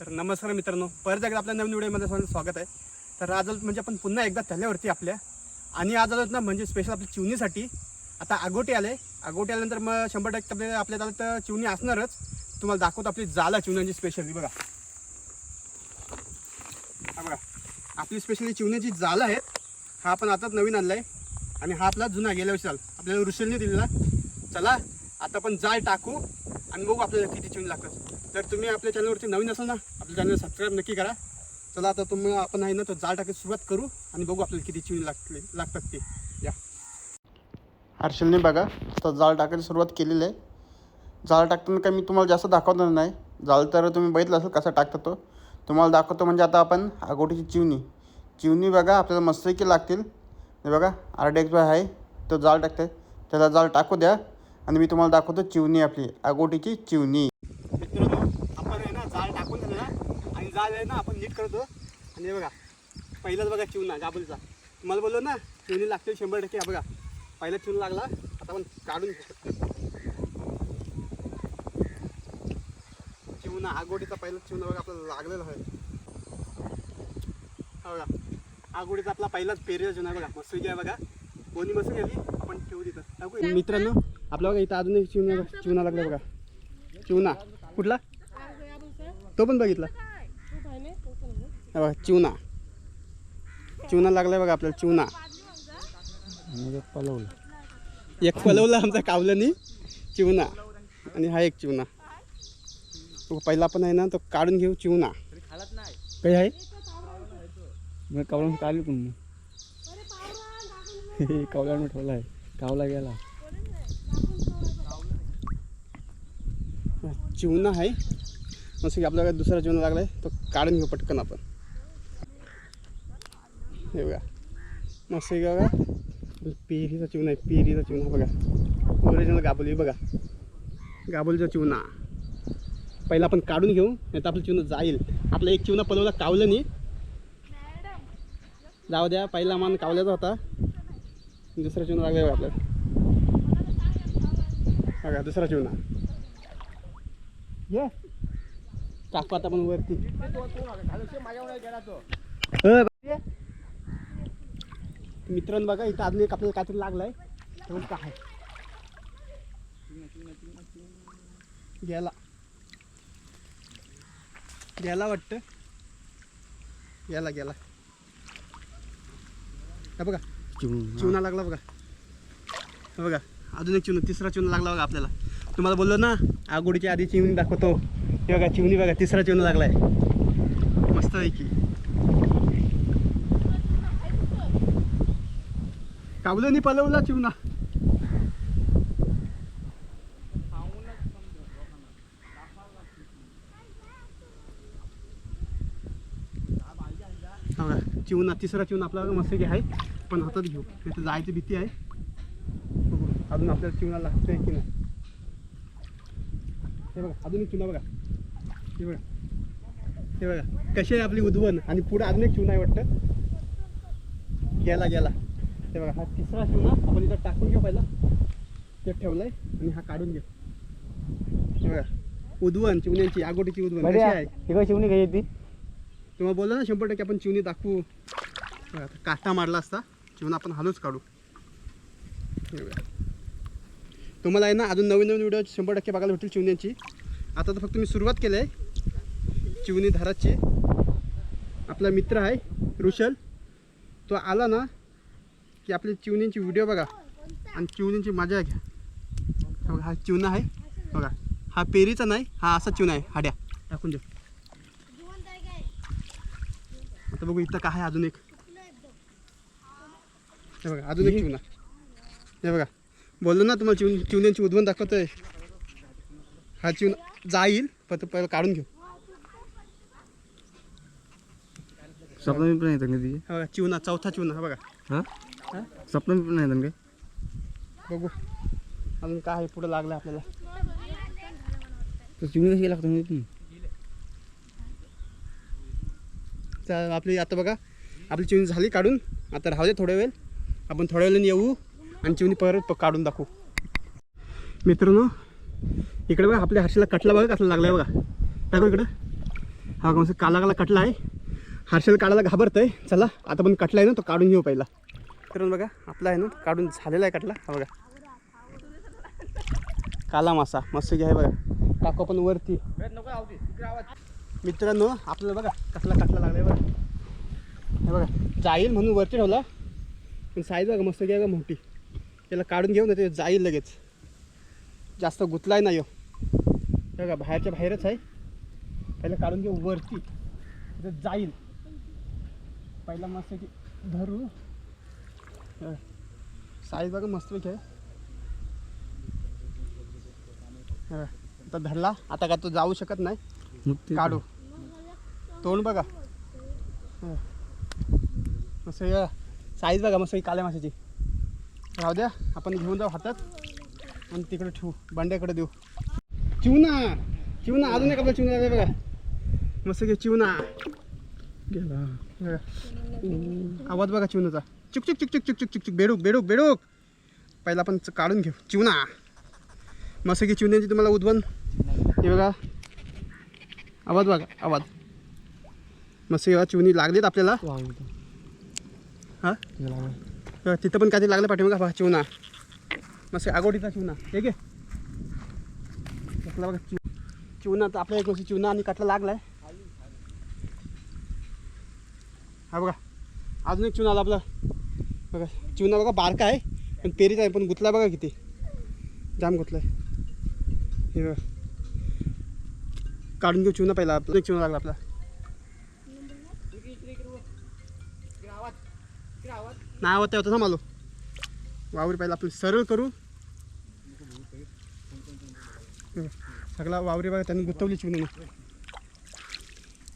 तर नमस्कार मित्रांनो परत एकदा आपल्या नवीन व्हिडिओमध्ये स्वागत आहे. तर आज म्हणजे आपण पुन्हा एकदा त्याल्यावरती आपल्या. आणि आज आलो ना म्हणजे स्पेशल आपल्या चिवणीसाठी. आता आगोटी आले. आगोटे आल्यानंतर मग शंभर टक्के आपल्या आपल्या दादा तर चिवणी असणारच. तुम्हाला दाखवतो आपली जाला चिवण्याची स्पेशली बघा. हा बघा. आपली स्पेशली चिवण्याची जाला आहे. हा आपण आताच नवीन आणला आहे आणि हा आपला जुना गेल्या वर्षी आपल्याला ऋषलने दिलेला. चला आता आपण जाळ टाकू. आणि बघू आपल्याला किती चेंज लागतात. तर तुम्ही आपल्या चॅनलवरती नवीन असाल ना आपल्या चॅनल सबस्क्राईब नक्की करा. चला आता तुम्ही आपण आहे ना तर जाळ टाकायला सुरुवात करू आणि बघू आपल्याला किती चिवणी लागले लागतात ते. या. हर्षलने बघा आता जाळ टाकायला सुरुवात केलेली आहे. जाळ टाकताना काही मी तुम्हाला जास्त दाखवणार नाही. जाळ तर तुम्ही बघितलं असेल कसा टाकता तो. तुम्हाला दाखवतो म्हणजे आता आपण आगोटीची चिवणी. चिवणी बघा आपल्याला मस्तपैकी लागतील. बघा आर डी आहे. तो जाळ टाकते त्याला जाळ टाकू द्या. आणि मी तुम्हाला दाखवतो चिवणी आपली अगोटीची चिवणी. मित्रांनो आपण आहे ना जाळ टाकून झालं ना आणि जाळ आहे ना आपण नीट करतो आणि बघा पहिलाच बघा चिवणा गाबलचा तुम्हाला बोललो ना चिवणी लागते शंभर टक्के. बघा पहिला चिवण लागला. आता आपण काढून घेऊ. शकतो चिवणा आगोटीचा पहिला चिवणा बघा आपल्याला लागलेला आहे. बघा आगोटीचा आपला पहिलाच पेरेचा चिवणा बघा. मस्त आहे बघा. कोणी मस्त गेली आपण ठेवू तिथं. मित्रांनो आपला बघा इथं अजून एक चिवणा चिवणा लागला बघा. चिवणा. कुठला? तो पण बघितला. बघा चिवणा. चिवणा लागलाय बघा आपल्याला चिवणा. पलवलं एक पलवला आमचा कावल्यानी चिवणा. आणि हा एक चिवणा. तो पहिला पण आहे ना तो काढून घेऊ चिवणा. काही आहे? मग कावळा काढली पण मग कावल्यानं ठेवला आहे. कावला गेला. चिवणा आहे. जसं की आपल्याला दुसरा चिवणा आहे तो काढून घेऊ पटकन आपण. हे बघा. मस्त आहे बघा? पेरीचा चिवणा आहे पेरीचा चिवणा. बघा. ओरिजिनल गाबोली बघा. गाबोलीचा चिवणा. पहिला आपण काढून घेऊ नाही तर आपलं चिवणं जाईल. आपला एक चिवणा पलवला कावलं नाही. जाऊ द्या पहिला मान कावल्याचा होता. दुसरा चिवणा लागला बघा आपल्याला. बघा दुसरा चिवणा. ये. टाकू आता पण वरती. मित्रांनो बघा इथं अजून एक आपल्याला काहीतरी लागलाय. तेव्हा काय गेला गेला वाटतं. गेला गेला बघा चिवणा लागला बघा. हे बघा अजून एक चिवणा तिसरा चिवणा लागला बघा आपल्याला. तुम्हाला बोललो ना आगोडीच्या आधी चिवणी दाखवतो. हे बघा चिमणी बघा तिसरा चिवणा लागलाय. मस्त आहे की कावलं नाही पलवला चिवणा. हा चिवणा तिसरा चिवून आपल्याला मस्त की आहे. पण हातात घेऊ. तिथं तर जायची भीती आहे. अजून आपल्याला चिवणाला लागतंय की नाही. हे बघा अजून एक चिवणा बघा. हे बघा. हे बघा कशी आहे आपली उद्वन आणि पुढे अजून एक चिवणा आहे वाटतं. गेला गेला. हे बघा हा तिसरा चिवणा आपण इथं टाकून घेऊ पहिला. ते ठेवलाय आणि हा काढून घेऊ. हे बघा उद्वन चिवण्यांची आगोटीची उद्वन कशी आहे? शिवणी काय येते तुम्हाला बोललो ना शंभर टक्के आपण चिवणी दाखवू. बघा, आता काटा मारला असता. चिवणा आपण हालूच काढू. हे बघा. तुम्हाला आहे ना अजून नवीन नवीन व्हिडिओ शंभर टक्के बघायला भेटतील चिवण्यांची. आता तर फक्त मी सुरुवात केली आहे चिवणी धाराची. आपला मित्र आहे ऋषल. तो आला ना की आपली चिवणींची व्हिडिओ बघा. आणि चिवणींची मजा घ्या. बघा, हा चिवणा आहे. बघा हा पेरीचा नाही हा असा चिवणा आहे. हाड्या. टाकून देऊ. आता बघू इथं काय आहे अजून एक. हे बघा अजून एक चिवणा. हे बघा. बोललो ना तुम्हाला चिवण चिवण्यांची उद्भवन दाखवतोय. हा चिवणा जाईल पण तो पहिला काढून घेऊ. स्वप्न पण येतं कधी हा बघा चिवणा चौथा चिवणा हा बघा. हा? हा? स्वप्न पण येतं काय? बघू. अजून काय आहे पुढं लागलं आपल्याला. तर चिवणी कशी लागतं माहिती चा- आपली आता बघा आपली चिवणी झाली काढून. आता राहू दे थोड्या वेळ. आपण थोड्या वेळाने येऊ. आणि चिवणी परत काढून दाखवू. मित्रांनो इकडे बघा आपल्या हर्षीला कटला बघा कसला लागलाय बघा. टाकू इकडं. हा मस्त काला काला कटला आहे. हर्षल काढायला घाबरतंय. चला आता पण कटला आहे ना तो काढून घेऊ पहिला. मित्रांनो बघा आपला आहे ना काढून झालेला आहे कटला. हा बघा. काला मासा मस्त आहे बघा. टाकू आपण वरती. मित्रांनो आपल्याला बघा कसला कटला लागलाय बघा. हे बघा जाईल म्हणून वरती ठेवला. पण साईज बघा मस्त घ्या मोठी. त्याला काढून घेऊ ना ते जाईल लगेच. जास्त गुतलाय नाही हो हे बघा बाहेरच्या बाहेरच आहे. पहिला काढून घेऊ वरती. तिथं जाईल. पहिला मस्त की धरू. साईज बघा मस्तपैकी आहे. हा, आता धरला. आता का तो जाऊ शकत नाही. काढू. तोंड बघा. मस्त साईज बघा मस्त काळ्या माशाची. राहू द्या आपण घेऊन जाऊ हातात आणि तिकडे ठेवू बंड्याकडे देऊ. चिवना चिवना अजून एक आपला चिवना आहे बघा. मस्त घे चिवना. गेला. बघा. आवाज बघा चिवनाचा. चुक चुक चुक चुक चुक चुक चुक. चुक बेडूक बेडूक बेडूक. पहिला आपण काढून घेऊ. चिवना. मस्त की चिवण्याची तुम्हाला उद्वन हे बघा. आवाज बघा आवाज. मस्त चिवणी लागलीत आपल्याला. हां? तिथं पण काहीतरी लागलं पाठी बघा चिवना मस्त आगोटीचा चिवना हे आहे कसला बघा चिव चिवना तर आपल्या एक वर्षी चिवना आणि कटला लागलाय. हा बघा. अजून एक चिवना आला आपला. बघा चिवना बघा बारका आहे पण पेरीचा आहे पण गुतला बघा किती. जाम गुतलाय. हे बघा. काढून घेऊ चिवना पहिला. आपला एक चिवना लागला आपला. नाही आवडते होतं थांब आलो. वावर पहिला आपण सरळ करू. सगळा वावरी बघा त्यांनी गुंतवली चिवणी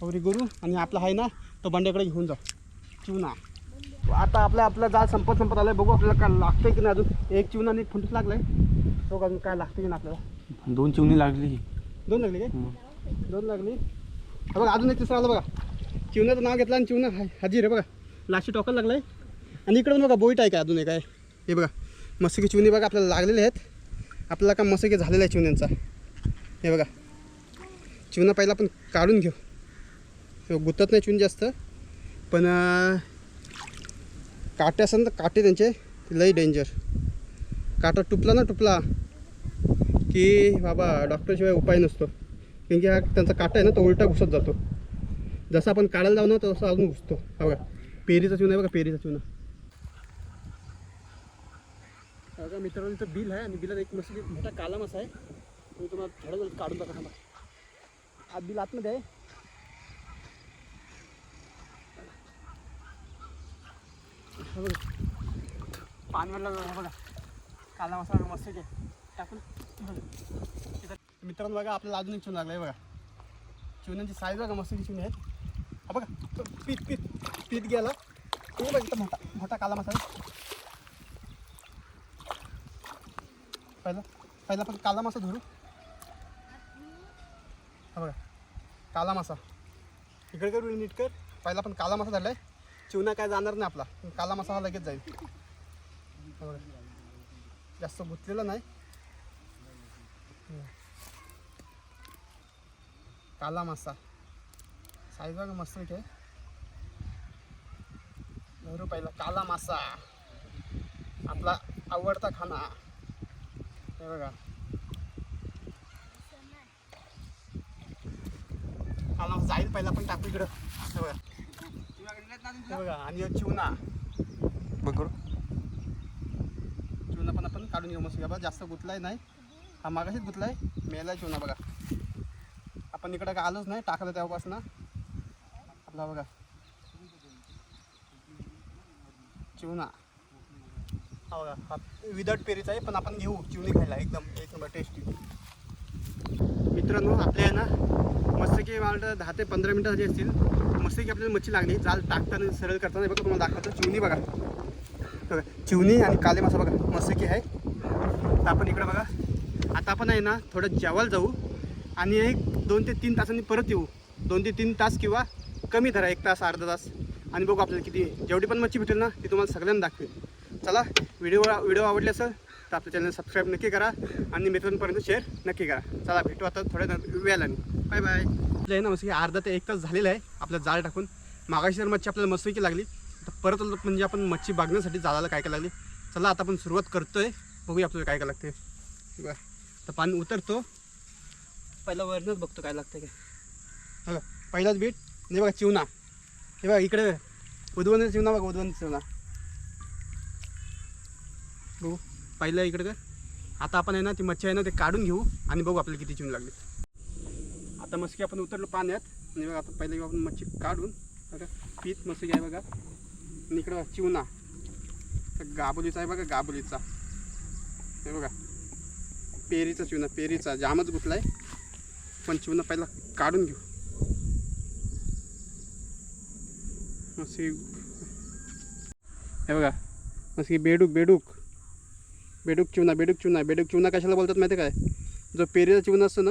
वावरी करू आणि आपला आहे ना तो बंड्याकडे घेऊन जा. चिवणा. आता आपला आपला जाळ संपत संपत आलाय बघू आपल्याला काय लागतंय की नाही अजून. एक चिवणा आणि एक फुंटूस लागलाय. बघू अजून काय लागतं की नाही आपल्याला. दोन चिवणी लागली. दोन लागली काय? दोन लागली. बघा अजून एक तिसरा आला बघा. चिवण्याचं नाव घेतलं आणि चिवणा हाजीर आहे बघा. लाशी टोकायला लागलाय. आणि इकडून बघा बोईट आहे काय अजून एक आहे. हे बघा मसकी चिवणी बघा आपल्याला लागलेले आहेत. आपल्याला का मसकी झालेला आहे चिवण्यांचा. हे बघा चिवणा पहिला आपण काढून घेऊ. हे गुतत नाही चिवणी जास्त पण काटे असेल तर काटे त्यांचे लई डेंजर काटा टुपला ना टुपला की बाबा डॉक्टरशिवाय उपाय नसतो. कारण की हा त्यांचा काटा आहे ना तो उलटा घुसत जातो. जसं आपण काढायला जाऊ ना तसं अजून घुसतो. हा बघा पेरीचा चुना आहे बघा पेरीचा चुना बघा मित्रांनो इथं बिल आहे आणि बिलात एक मस्त मोठा काला मासा आहे. तुम्ही तुम्हाला थोडं वेळ काढून टाका थांबा. हा बिल आतमध्ये आहे. हा बघा. पानवरला बघा. काला मासा बघा मस्त टाकून. मित्रांनो बघा आपल्याला अजून एक चुन लागलं आहे बघा. चुन्यांची साईज बघा मस्त चुने आहेत हा बघा पीत पीत पीत गेला. तो बघा मोठा मोठा काला मासा आहे पहिला पहिला पण काला मासा धरू. हा बघा काला मासा. इकडे करू नीट कर. पहिला पण काला मासा धरला आहे चिवना काय जाणार नाही आपला पण काला मासा हा लगेच जाईल. हा बघा जास्त गुंतलेला नाही. काला मासा. साईज बघा मस्त आहे. धरू पहिला काला मासा. आपला आवडता खाना. हे बघा. मासा जाईल पहिला पण टाकू इकडं. हे बघा. हे बघा आणि चिवणा बघ चिवणा पण आपण काढून घेऊ मस्त बघा जास्त गुतलाय नाही. हा मागाशीच गुतलाय. मेला चिवणा बघा. आपण इकडं काय आलोच नाही टाकलं तेव्हापासून. आपला बघा. चिवणा हा बघा हा विदाउट पेरीचा आहे पण आपण घेऊ चिवणी खायला एकदम एक नंबर टेस्टी मित्रांनो आपल्या आहे ना मस्त की मला दहा ते पंधरा मिनटं झाली असतील मस्त की आपल्याला मच्छी लागली जाल टाकताना सरळ करताना बघा तुम्हाला दाखवतो चिवणी बघा. बघा चिवणी आणि काले मासा बघा मस्त की आहे. तर आपण इकडं बघा आता आपण आहे ना थोडं जेवायला जाऊ आणि एक दोन ते तीन तासांनी परत येऊ. दोन ते तीन तास किंवा कमी धरा एक तास अर्धा तास. आणि बघू आपल्याला किती जेवढी पण मच्छी भेटेल ना ती तुम्हाला सगळ्यांना दाखवेल चला व्हिडिओ व्हिडिओ आवडले असेल तर आपल्या चॅनल सबस्क्राईब नक्की करा आणि मित्रांपर्यंत शेअर नक्की करा. चला भेटू आता थोड्या वेळाने. बाय बाय जय नमस्ते ना अर्धा ते एक तास झालेला आहे. आपलं जाळ टाकून. मागाशी तर मच्छी आपल्याला मस्तपैकी लागली तर परत म्हणजे आपण मच्छी बागण्यासाठी जाळाला काय काय लागली? चला आता आपण सुरुवात करतो आहे बघूया आपल्याला काय काय लागते. बरं. तर पाणी उतरतो. पहिला वरनंच बघतो काय लागतं काय. बघा पहिलाच बीट नाही बघा चिवणा हे बघा इकडे. उद्वंत चिवना बघा उद्वंत चिवणा बघू पहिलं इकडे काय आता आपण आहे ना ती मच्छी आहे ना ते काढून घेऊ आणि बघू आपल्याला किती चिवणी लागली. आता मस्की आपण उतरलो पाण्यात. आणि बघा आता पहिले आपण मच्छी काढून. बघा पीठ मस्की आहे बघा. आणि इकडं चिवना. चिवणा गाबोलीचा आहे बघा गाबोलीचा. हे बघा पेरीचा चिवणा पेरीचा. जामच गुतला आहे पण चिवणा पहिला काढून घेऊ. मस्की. हे बघा मस्की बेडूक बेडूक. बेडूक चिवना बेडूक चिवना. बेडूक चिवना कशाला बोलतात माहिती काय जो पेरीचा चिवना असतो ना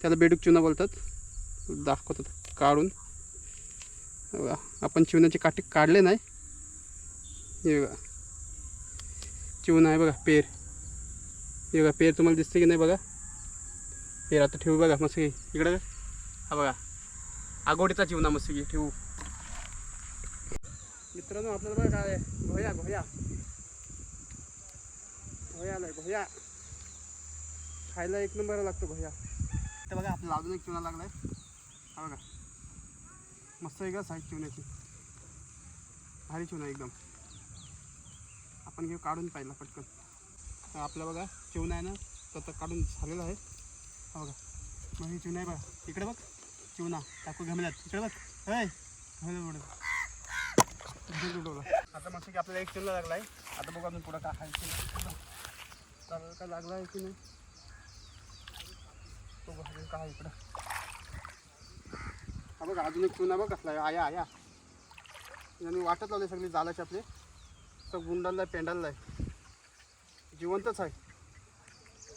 त्याला बेडूक चिवना बोलतात. दाखवतात काढून. आपण चिवण्याचे काटे काढले नाही. हे बघा. चिवणा आहे बघा पेर. हे बघा पेर तुम्हाला दिसते की नाही बघा? पेर आता ठेवू बघा मस्त इकडं हा बघा. आगोडीचा चिवणा मस्त ठेवू. मित्रांनो आपल्याला बघा काय घोया घोया घोया आलाय घोया खायला एक नंबर लागतो भोया. तर बघा आपल्याला अजून एक चुना लागलाय. हा बघा. मस्त आहे का साईज चिवण्याची. भारी चुना एकदम. आपण घेऊ काढून पाहिला पटकन. तर आपला बघा चिवणा आहे ना तो आता काढून झालेला आहे. हा बघा. मग ही चिवणा आहे बघा. इकडे बघ. चिवणा टाकू घमल्यात इकडे बघ. हय. आता मस्त की आपल्याला एक चिवला लागला आहे आता बघू अजून पुढं काय खायचं चालेल का लागला आहे की नाही? तो बघा काय इकडं. हा बघा अजून एक चुना बघ कसला आया आया. आणि वाटत लावले सगळी जालाचे आपले. सग गुंडाला पेंडाला आहे. जिवंतच आहे.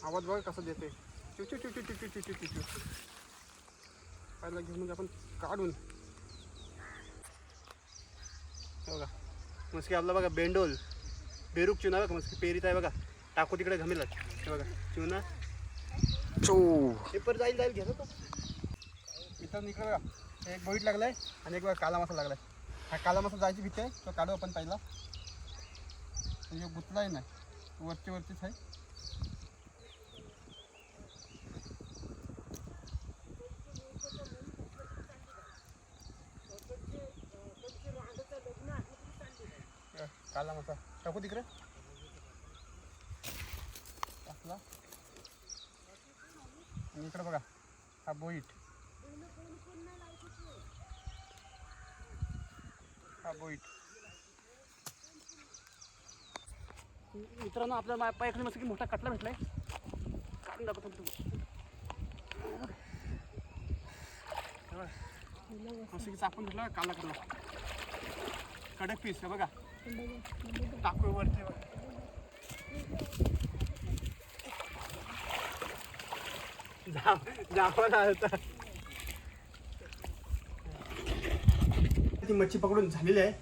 आवाज बघा कसा देते चिव चिव चिव चिव चिव चिव चिव चिव चिव पहिला घेऊन म्हणजे आपण काढून. बघा. मस्की आपला बघा बेंडोल. बेरूक चुना बघा मस्की पेरीत आहे बघा. टाकू तिकडे घमेला. हे बघा चिवना. पेपर जाईल जाईल घेतो तो. इथं इकडे बघा एक बोईट लागलाय आणि एक बघा काला मासा लागलाय. हा काला मासा जायची भीती आहे तो काढू आपण पहिला. म्हणजे गुतलाही नाही वरती वरतीच आहे. काला मासा टाकू तिकडे. टाकला आणि इकडं बघा हा बोईट. हा बोईट. मित्रांनो आपल्या माझ्या पायाखाली मस्त की मोठा कटला भेटलाय. काढून दाखवतो तुम्ही मस्त की चापून भेटला काला कटला कडक पीस आहे बघा. टाकू वरती बघा जावा होता ती मच्छी पकडून झालेली आहे.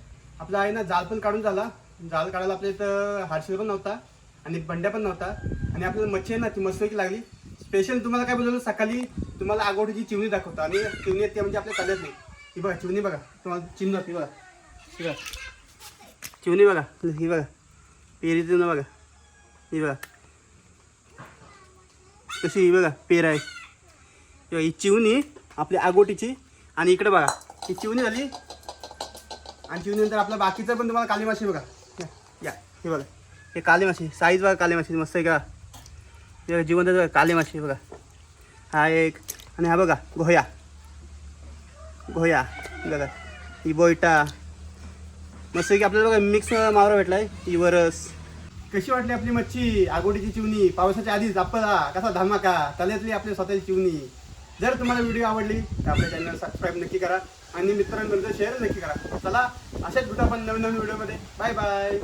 आपला आहे ना जाल पण काढून झाला. जाल काढायला आपल्या इथं हारशी पण नव्हता आणि बंड्या पण नव्हता. आणि आपल्याला मच्छी आहे ना ती मस्तपैकी लागली. स्पेशल तुम्हाला काय बोलवलं सकाळी तुम्हाला आगोडीची चिवणी दाखवतो. आणि चिवणी येते म्हणजे आपल्या चालत नाही. ही बघा चिवणी बघा. तुम्हाला चिन्ह ती बघा. बघा. चिवणी बघा ही बघा. पेरीचं बघा. ही बघा. कशी ही बघा पेर आहे. ही ही चिवणी आपली आगोटीची. आणि इकडे बघा ही चिवणी झाली. आणि चिवणीनंतर आपलं बाकीचं पण तुम्हाला काली माशी बघा. या या हे बघा. हे काली माशी साईज बघा काली माशी मस्त आहे का? हे बघा जिवंत बघा काली माशी बघा. हा एक आणि हा बघा घोया. घोया बघा. ही बोयटा. मस्त आहे की आपल्याला बघा मिक्स मावरा भेटला आहे ही वरस. कशी वाटली आपली मच्छी? आगोडीची चिवणी? पावसाच्या आधी जापला कसा धमाका? तल्यातली आपली स्वतःची चिवणी? जर तुम्हाला व्हिडिओ आवडली तर आपल्या चॅनल सबस्क्राईब नक्की करा. आणि मित्रांबरोबर शेअर नक्की करा. चला अशाच भेटू आपण नवीन नवीन व्हिडिओमध्ये. Bye bye